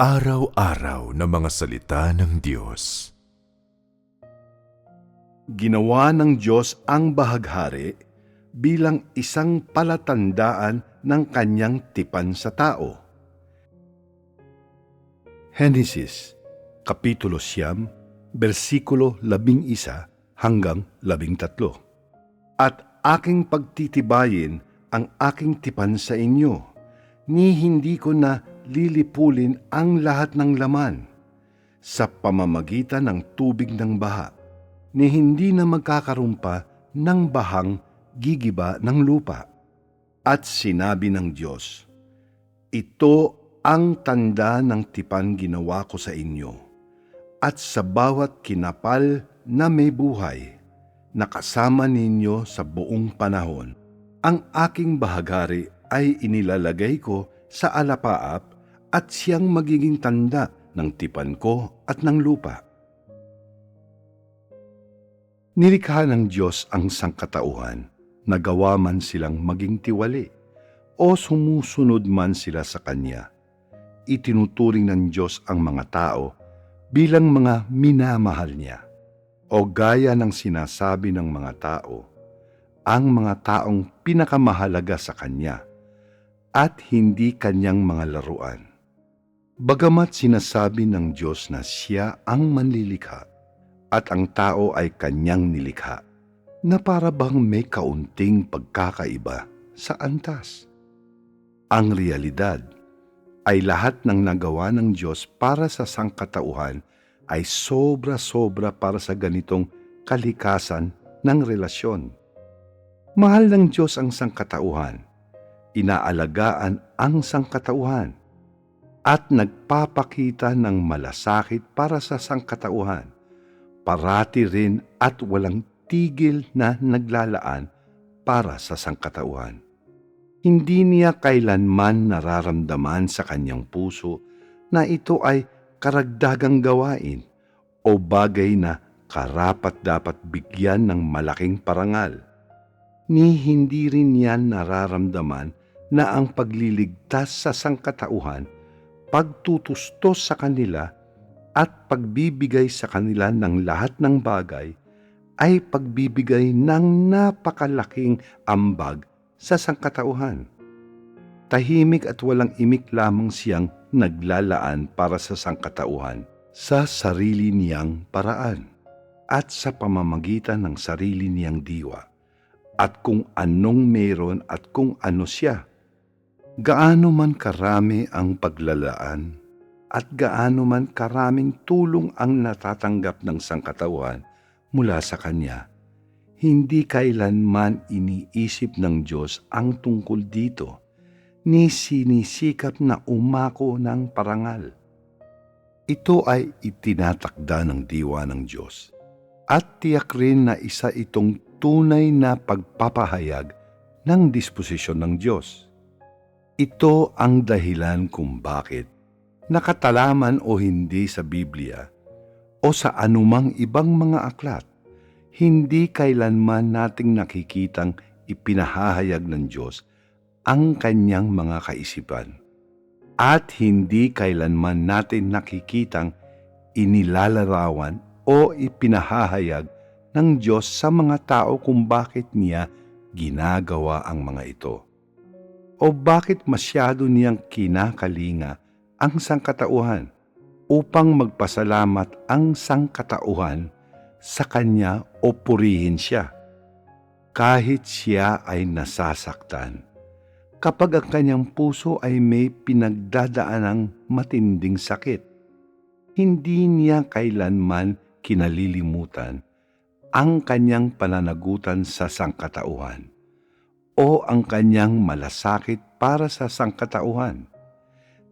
Pang-araw-araw na mga salita ng Diyos. Ginawa ng Diyos ang bahaghari bilang isang palatandaan ng kanyang tipan sa tao. Genesis, Kapitulo Siyam, versikulo labing isa hanggang labing tatlo. At aking pagtitibayin ang aking tipan sa inyo, ni hindi ko na lilipulin ang lahat ng laman sa pamamagitan ng tubig ng baha, ni hindi na magkakarumpa ng bahang gigiba ng lupa. At sinabi ng Diyos, Ito ang tanda ng tipan ginawa ko sa inyo, at sa bawat kinapal na may buhay, nakasama ninyo sa buong panahon, ang aking bahagari ay inilalagay ko sa alapaap at siyang magiging tanda ng tipan ko at ng lupa. Nilikha ng Diyos ang sangkatauhan, nagawa man silang maging tiwali, o sumusunod man sila sa Kanya. Itinuturing ng Diyos ang mga tao bilang mga minamahal niya, o gaya ng sinasabi ng mga tao, ang mga taong pinakamahalaga sa Kanya, at hindi Kanyang mga laruan. Bagamat sinasabi ng Diyos na siya ang manlilikha at ang tao ay kanyang nilikha, na para bang may kaunting pagkakaiba sa antas. Ang realidad ay lahat ng nagawa ng Diyos para sa sangkatauhan ay sobra-sobra para sa ganitong kalikasan ng relasyon. Mahal ng Diyos ang sangkatauhan. Inaalagaan ang sangkatauhan at nagpapakita ng malasakit para sa sangkatauhan. Parati rin at walang tigil na naglalaan para sa sangkatauhan. Hindi niya kailanman nararamdaman sa kanyang puso na ito ay karagdagang gawain o bagay na karapat dapat bigyan ng malaking parangal. Ni hindi rin niya nararamdaman na ang pagliligtas sa sangkatauhan pagtutustos sa kanila at pagbibigay sa kanila ng lahat ng bagay ay pagbibigay ng napakalaking ambag sa sangkatauhan. Tahimik at walang imik lamang siyang naglalaan para sa sangkatauhan sa sarili niyang paraan at sa pamamagitan ng sarili niyang diwa at kung anong meron at kung ano siya gaano man karami ang paglalaan at gaano man karaming tulong ang natatanggap ng sangkatawan mula sa Kanya, hindi kailanman iniisip ng Diyos ang tungkol dito, ni sinisikap na umako ng parangal. Ito ay itinatakda ng diwa ng Diyos at tiyak rin na isa itong tunay na pagpapahayag ng disposisyon ng Diyos ito ang dahilan kung bakit nakatalaman o hindi sa Biblia o sa anumang ibang mga aklat, hindi kailanman nating nakikitang ipinahahayag ng Diyos ang kanyang mga kaisipan. At hindi kailanman natin nakikitang inilalarawan o ipinahahayag ng Diyos sa mga tao kung bakit niya ginagawa ang mga ito o bakit masyado niyang kinakalinga ang sangkatauhan upang magpasalamat ang sangkatauhan sa kanya o purihin siya. Kahit siya ay nasasaktan, kapag ang kanyang puso ay may pinagdadaanang matinding sakit, hindi niya kailanman kinalilimutan ang kanyang pananagutan sa sangkatauhan o ang kanyang malasakit para sa sangkatauhan.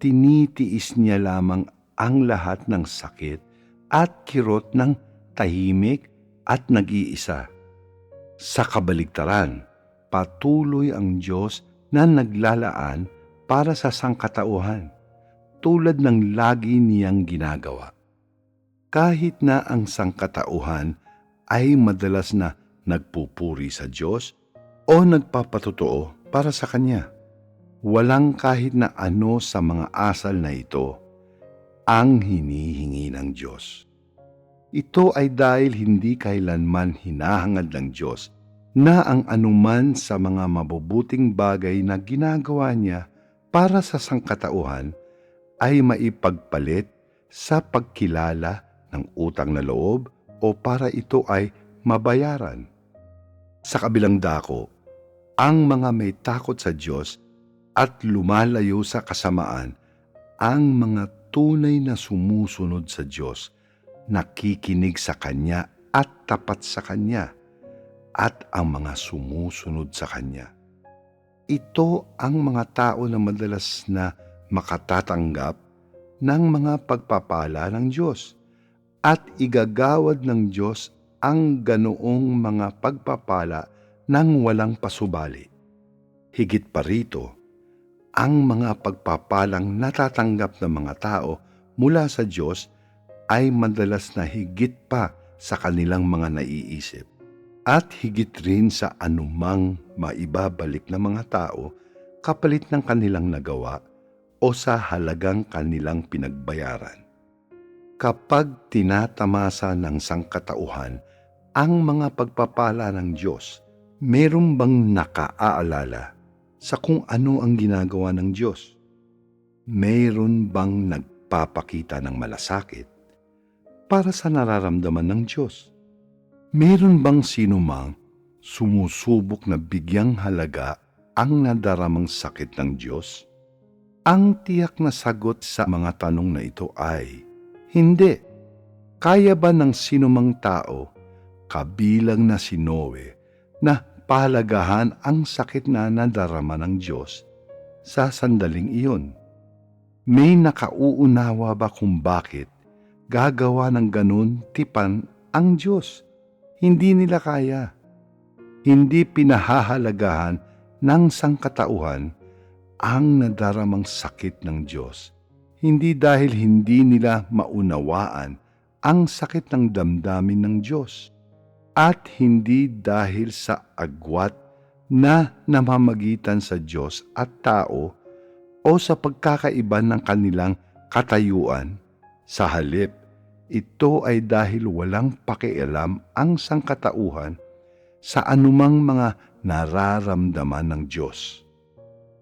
Tinitiis niya lamang ang lahat ng sakit at kirot ng tahimik at nag-iisa. Sa kabaligtaran, patuloy ang Diyos na naglalaan para sa sangkatauhan, tulad ng lagi niyang ginagawa. Kahit na ang sangkatauhan ay madalas na nagpupuri sa Diyos o nagpapatotoo para sa Kanya. Walang kahit na ano sa mga asal na ito ang hinihingi ng Diyos. Ito ay dahil hindi kailanman hinahangad ng Diyos na ang anuman sa mga mabubuting bagay na ginagawa niya para sa sangkatauhan ay maipagpalit sa pagkilala ng utang na loob o para ito ay mabayaran. Sa kabilang dako, ang mga may takot sa Diyos at lumalayo sa kasamaan, ang mga tunay na sumusunod sa Diyos, nakikinig sa Kanya at tapat sa Kanya, at ang mga sumusunod sa Kanya. Ito ang mga tao na madalas na makatatanggap ng mga pagpapala ng Diyos at igagawad ng Diyos ang ganoong mga pagpapala ng walang pasubali. Higit pa rito, ang mga pagpapalang natatanggap ng mga tao mula sa Diyos ay madalas na higit pa sa kanilang mga naiisip at higit rin sa anumang maibabalik ng mga tao kapalit ng kanilang nagawa o sa halagang kanilang pinagbayaran. Kapag tinatamasa ng sangkatauhan ang mga pagpapala ng Diyos, meron bang nakaaalala sa kung ano ang ginagawa ng Diyos? Mayroon bang nagpapakita ng malasakit para sa nararamdaman ng Diyos? Meron bang sinumang sumusubok na bigyang halaga ang nadaramang sakit ng Diyos? Ang tiyak na sagot sa mga tanong na ito ay, hindi. Kaya ba ng sinumang tao, kabilang na si Noe, na pahalagahan ang sakit na nadarama ng Diyos sa sandaling iyon? May nakauunawa ba kung bakit gagawa ng ganun tipan ang Diyos? Hindi nila kaya. Hindi pinahahalagahan ng sangkatauhan ang nadaramang sakit ng Diyos. Hindi dahil hindi nila maunawaan ang sakit ng damdamin ng Diyos at hindi dahil sa agwat na namamagitan sa Diyos at tao o sa pagkakaiba ng kanilang katayuan. Sa halip, ito ay dahil walang pakialam ang sangkatauhan sa anumang mga nararamdaman ng Diyos.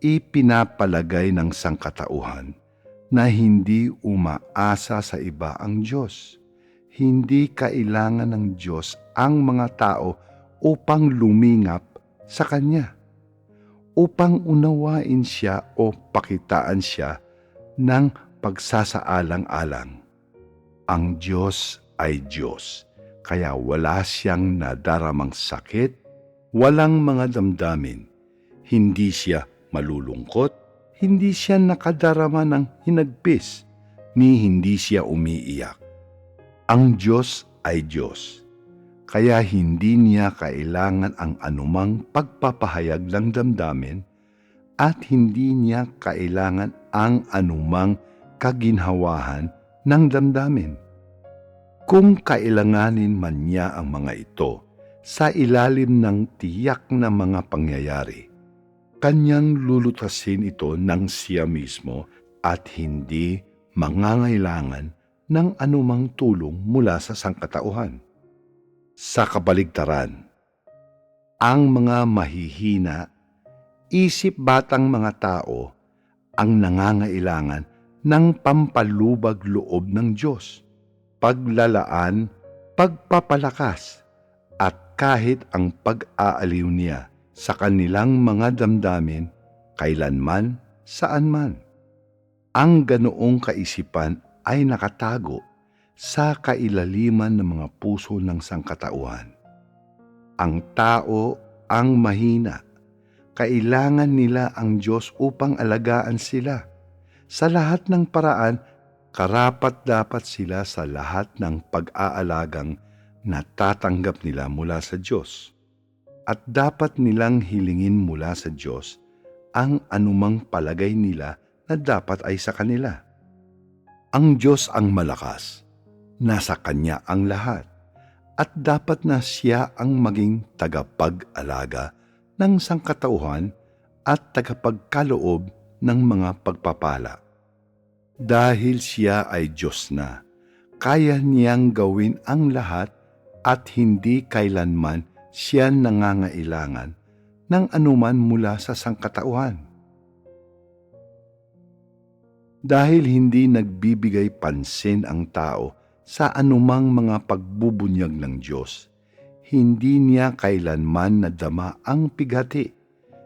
Ipinapalagay ng sangkatauhan na hindi umaasa sa iba ang Diyos. Hindi kailangan ng Diyos ang mga tao upang lumingap sa Kanya, upang unawain siya o pakitaan siya ng pagsasaalang-alang. Ang Diyos ay Diyos, kaya wala siyang nadaramang sakit, walang mga damdamin. Hindi siya malulungkot, hindi siya nakadarama ng hinagpis, ni hindi siya umiiyak. Ang Diyos ay Diyos, kaya hindi niya kailangan ang anumang pagpapahayag ng damdamin at hindi niya kailangan ang anumang kaginhawahan ng damdamin. Kung kailanganin man niya ang mga ito sa ilalim ng tiyak na mga pangyayari, kanyang lulutasin ito ng siya mismo at hindi mangangailangan ng anumang tulong mula sa sangkatauhan. Sa kabaligtaran, ang mga mahihina, isip batang mga tao ang nangangailangan ng pampalubag loob ng Diyos, paglalaan, pagpapalakas, at kahit ang pag-aaliw niya sa kanilang mga damdamin kailanman, saan man. Ang ganoong kaisipan ay nakatago sa kailaliman ng mga puso ng sangkatauhan. Ang tao ang mahina. Kailangan nila ang Diyos upang alagaan sila. Sa lahat ng paraan, karapat dapat sila sa lahat ng pag-aalagang natatanggap nila mula sa Diyos at dapat nilang hilingin mula sa Diyos ang anumang palagay nila na dapat ay sa kanila. Ang Diyos ang malakas, nasa Kanya ang lahat, at dapat na Siya ang maging tagapag-alaga ng sangkatauhan at tagapagkaloob ng mga pagpapala. Dahil siya ay Diyos na, kaya niyang gawin ang lahat at hindi kailanman siya nangangailangan ng anuman mula sa sangkatauhan. Dahil hindi nagbibigay pansin ang tao sa anumang mga pagbubunyag ng Diyos, hindi niya kailanman nadama ang pighati,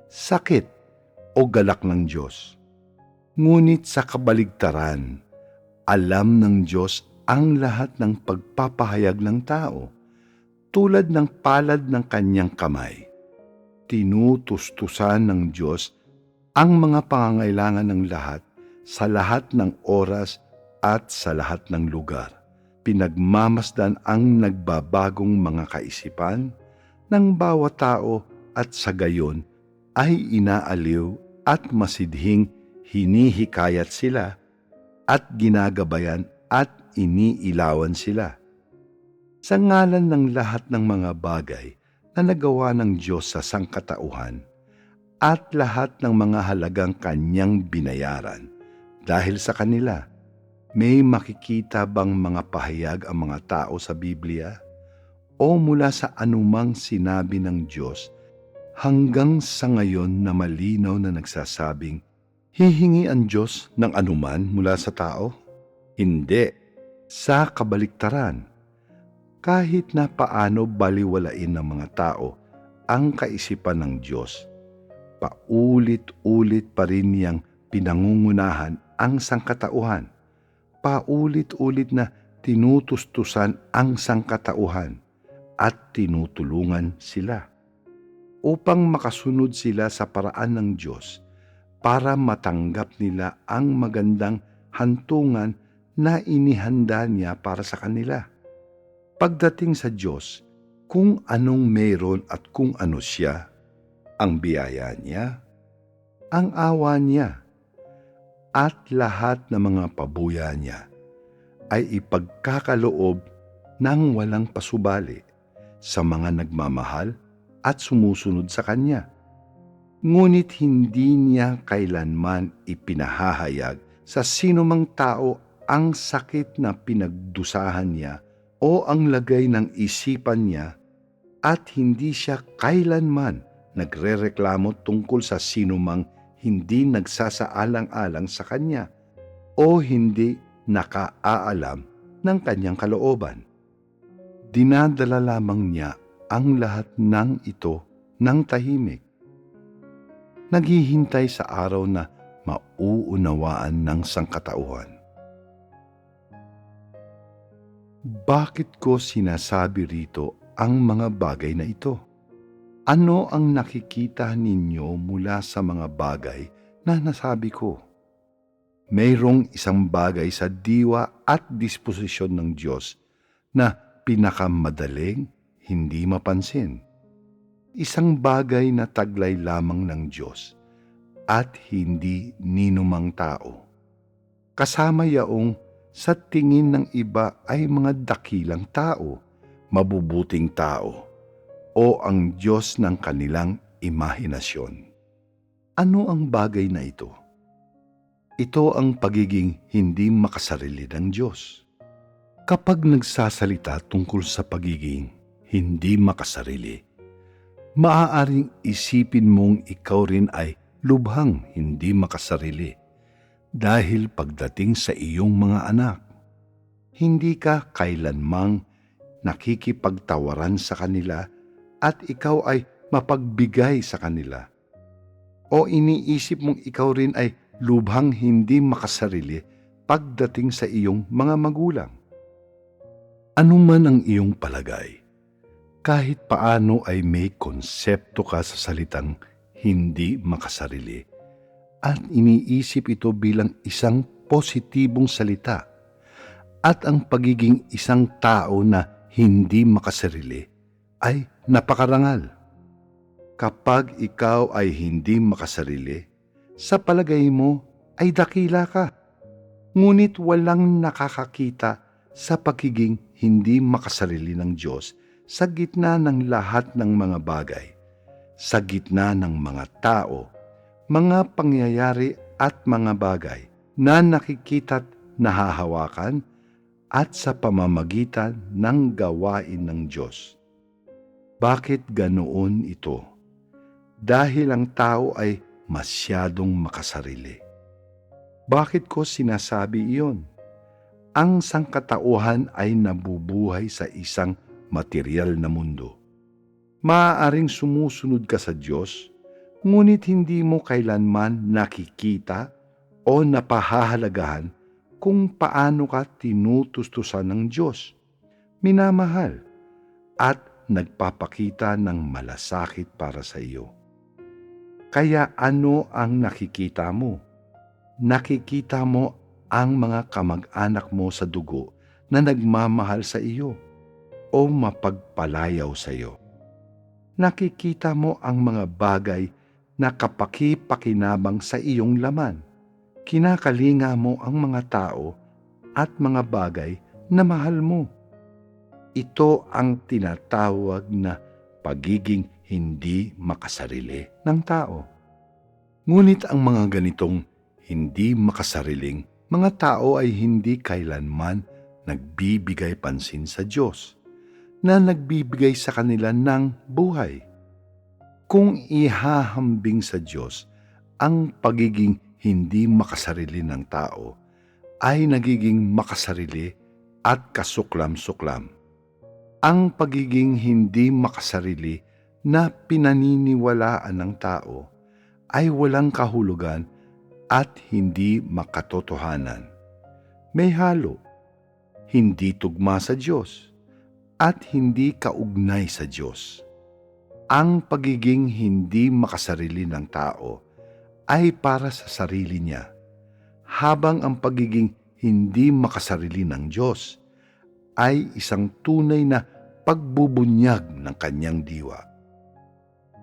sakit o galak ng Diyos. Ngunit sa kabaligtaran, alam ng Diyos ang lahat ng pagpapahayag ng tao, tulad ng palad ng kanyang kamay. Tinutustusan ng Diyos ang mga pangangailangan ng lahat sa lahat ng oras at sa lahat ng lugar. Pinagmamasdan ang nagbabagong mga kaisipan ng bawat tao at sa gayon ay inaaliw at masidhing hinihikayat sila at ginagabayan at iniilawan sila. Sa ngalan ng lahat ng mga bagay na nagawa ng Diyos sa sangkatauhan at lahat ng mga halagang kanyang binayaran, dahil sa kanila, may makikita bang mga pahayag ang mga tao sa Biblia o mula sa anumang sinabi ng Diyos hanggang sa ngayon na malinaw na nagsasabing, hihingi ang Diyos ng anuman mula sa tao? Hindi, sa kabaliktaran. Kahit na paano baliwalain ng mga tao ang kaisipan ng Diyos, paulit-ulit pa rin niyang pinangungunahan ang sangkatauhan. Paulit-ulit na tinutustusan ang sangkatauhan at tinutulungan sila upang makasunod sila sa paraan ng Diyos para matanggap nila ang magandang hantungan na inihanda niya para sa kanila. Pagdating sa Diyos, kung anong meron at kung ano siya, ang biyaya niya, ang awa niya, at lahat ng mga pabuya niya ay ipagkakaloob ng walang pasubali sa mga nagmamahal at sumusunod sa Kanya. Ngunit hindi niya kailanman ipinahahayag sa sinumang tao ang sakit na pinagdusahan niya o ang lagay ng isipan niya at hindi siya kailanman nagrereklamo tungkol sa sinumang hindi nagsasaalang-alang sa Kanya o hindi nakaaalam ng Kanyang kalooban. Dinadala lamang niya ang lahat ng ito ng tahimik. Naghihintay sa araw na mauunawaan ng sangkatauhan. Bakit ko sinasabi rito ang mga bagay na ito? Ano ang nakikita ninyo mula sa mga bagay na nasabi ko? Mayroong isang bagay sa diwa at disposisyon ng Diyos na pinakamadaling hindi mapansin. Isang bagay na taglay lamang ng Diyos at hindi ninumang tao. Kasama yaong sa tingin ng iba ay mga dakilang tao, mabubuting tao, o ang Diyos ng kanilang imahinasyon. Ano ang bagay na ito? Ito ang pagiging hindi makasarili ng Diyos. Kapag nagsasalita tungkol sa pagiging hindi makasarili, maaaring isipin mong ikaw rin ay lubhang hindi makasarili dahil pagdating sa iyong mga anak, hindi ka kailanmang nakikipagtawaran sa kanila at ikaw ay mapagbigay sa kanila. O iniisip mong ikaw rin ay lubhang hindi makasarili pagdating sa iyong mga magulang. Ano man ang iyong palagay, kahit paano ay may konsepto ka sa salitang hindi makasarili at iniisip ito bilang isang positibong salita at ang pagiging isang tao na hindi makasarili ay napakarangal. Kapag ikaw ay hindi makasarili, sa palagay mo ay dakila ka. Ngunit walang nakakakita sa pagiging hindi makasarili ng Diyos sa gitna ng lahat ng mga bagay, sa gitna ng mga tao, mga pangyayari at mga bagay na nakikita't nahahawakan at sa pamamagitan ng gawain ng Diyos. Bakit ganoon ito? Dahil ang tao ay masyadong makasarili. Bakit ko sinasabi iyon? Ang sangkatauhan ay nabubuhay sa isang material na mundo. Maaaring sumusunod ka sa Diyos, ngunit hindi mo kailanman nakikita o napahahalagahan kung paano ka tinutustusan ng Diyos, minamahal, at nagpapakita ng malasakit para sa iyo. Kaya ano ang nakikita mo? Nakikita mo ang mga kamag-anak mo sa dugo na nagmamahal sa iyo o mapagpalayaw sa iyo. Nakikita mo ang mga bagay na kapaki-pakinabang sa iyong laman. Kinakalinga mo ang mga tao at mga bagay na mahal mo. Ito ang tinatawag na pagiging hindi makasarili ng tao. Ngunit ang mga ganitong hindi makasariling mga tao ay hindi kailanman nagbibigay pansin sa Diyos na nagbibigay sa kanila ng buhay. Kung ihahambing sa Diyos ang pagiging hindi makasarili ng tao, ay nagiging makasarili at kasuklam-suklam. Ang pagiging hindi makasarili na pinaniniwalaan ng tao ay walang kahulugan at hindi makatotohanan. May halo, hindi tugma sa Diyos at hindi kaugnay sa Diyos. Ang pagiging hindi makasarili ng tao ay para sa sarili niya, habang ang pagiging hindi makasarili ng Diyos ay isang tunay na pagbubunyag ng kanyang diwa.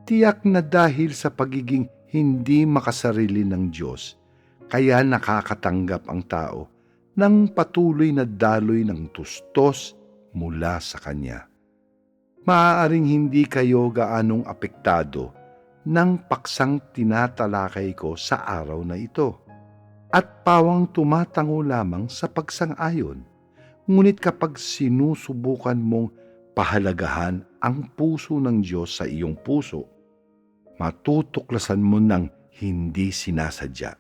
Tiyak na dahil sa pagiging hindi makasarili ng Diyos, kaya nakakatanggap ang tao ng patuloy na daloy ng tustos mula sa Kanya. Maaaring hindi kayo gaanong apektado ng paksang tinatalakay ko sa araw na ito at pawang tumatango lamang sa pagsang-ayon. Ngunit kapag sinusubukan mong pahalagahan ang puso ng Diyos sa iyong puso, matutuklasan mo ng hindi sinasadya.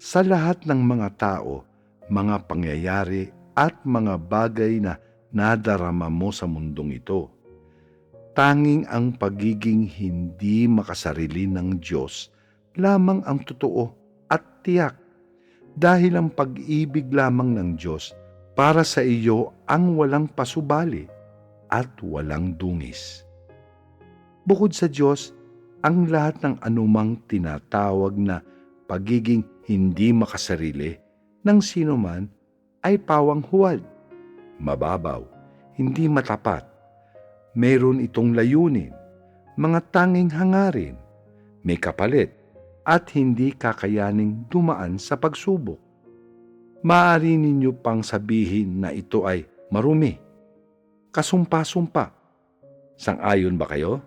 Sa lahat ng mga tao, mga pangyayari at mga bagay na nadarama mo sa mundong ito, tanging ang pagiging hindi makasarili ng Diyos lamang ang totoo at tiyak. Dahil ang pag-ibig lamang ng Diyos para sa iyo ang walang pasubali at walang dungis. Bukod sa Diyos, ang lahat ng anumang tinatawag na pagiging hindi makasarili ng sino man ay pawang huwad, mababaw, hindi matapat. Mayroon itong layunin, mga tanging hangarin, may kapalit, at hindi kakayaning dumaan sa pagsubok. Maaari ninyo pang sabihin na ito ay marumi, kasumpa-sumpa. Sang-ayon ba kayo?